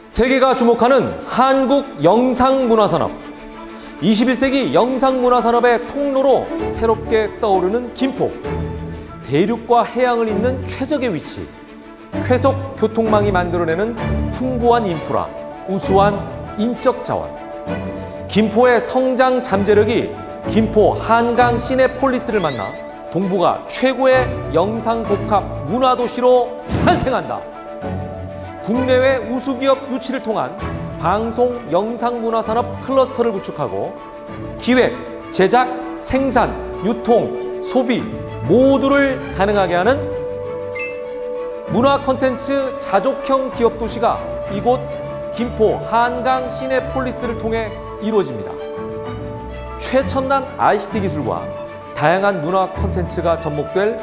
세계가 주목하는 한국 영상문화산업. 21세기 영상문화산업의 통로로 새롭게 떠오르는 김포. 대륙과 해양을 잇는 최적의 위치. 쾌속 교통망이 만들어내는 풍부한 인프라, 우수한 인적 자원. 김포의 성장 잠재력이 김포 한강 시내폴리스를 만나 동부가 최고의 영상 복합 문화도시로 탄생한다. 국내외 우수기업 유치를 통한 방송 영상 문화 산업 클러스터를 구축하고 기획, 제작, 생산, 유통, 소비 모두를 가능하게 하는 문화 콘텐츠 자족형 기업 도시가 이곳 김포 한강 시내폴리스를 통해 이루어집니다. 최첨단 ICT 기술과 다양한 문화 콘텐츠가 접목될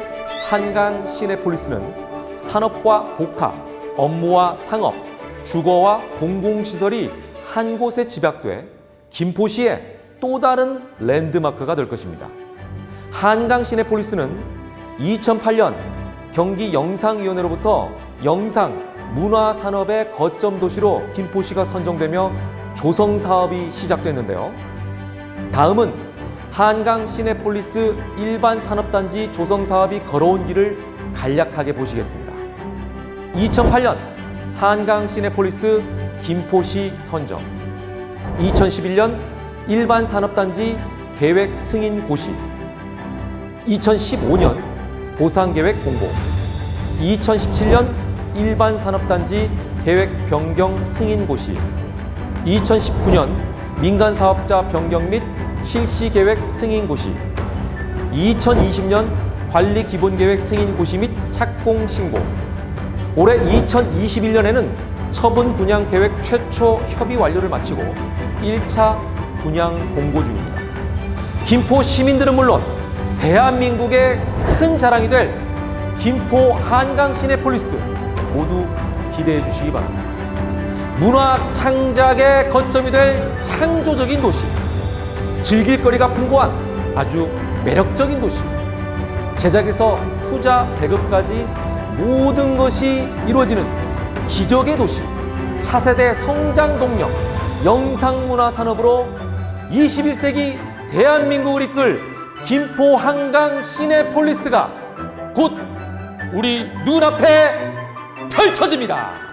한강 시내폴리스는 산업과 복합, 업무와 상업, 주거와 공공시설이 한 곳에 집약돼 김포시의 또 다른 랜드마크가 될 것입니다. 한강 시내폴리스는 2008년 경기 영상위원회로부터 영상 문화 산업의 거점 도시로 김포시가 선정되며 조성 사업이 시작됐는데요. 다음은 한강 시내폴리스 일반 산업단지 조성 사업이 걸어온 길을 간략하게 보시겠습니다. 2008년 한강 시내폴리스 김포시 선정. 2011년 일반 산업단지 계획 승인 고시. 2015년 보상 계획 공고. 2017년 일반 산업단지 계획 변경 승인 고시. 2019년 민간 사업자 변경 및 실시 계획 승인 고시. 2020년 관리 기본 계획 승인 고시 및 착공 신고 올해 2021년에는 처분 분양 계획 최초 협의 완료를 마치고 1차 분양 공고 중입니다. 김포 시민들은 물론 대한민국의 큰 자랑이 될 김포 한강 시내폴리스 모두 기대해 주시기 바랍니다. 문화 창작의 거점이 될 창조적인 도시, 즐길 거리가 풍부한 아주 매력적인 도시, 제작에서 투자 배급까지 모든 것이 이루어지는 기적의 도시, 차세대 성장 동력, 영상문화 산업으로 21세기 대한민국을 이끌 김포 한강 시내폴리스가 곧 우리 눈앞에 펼쳐집니다.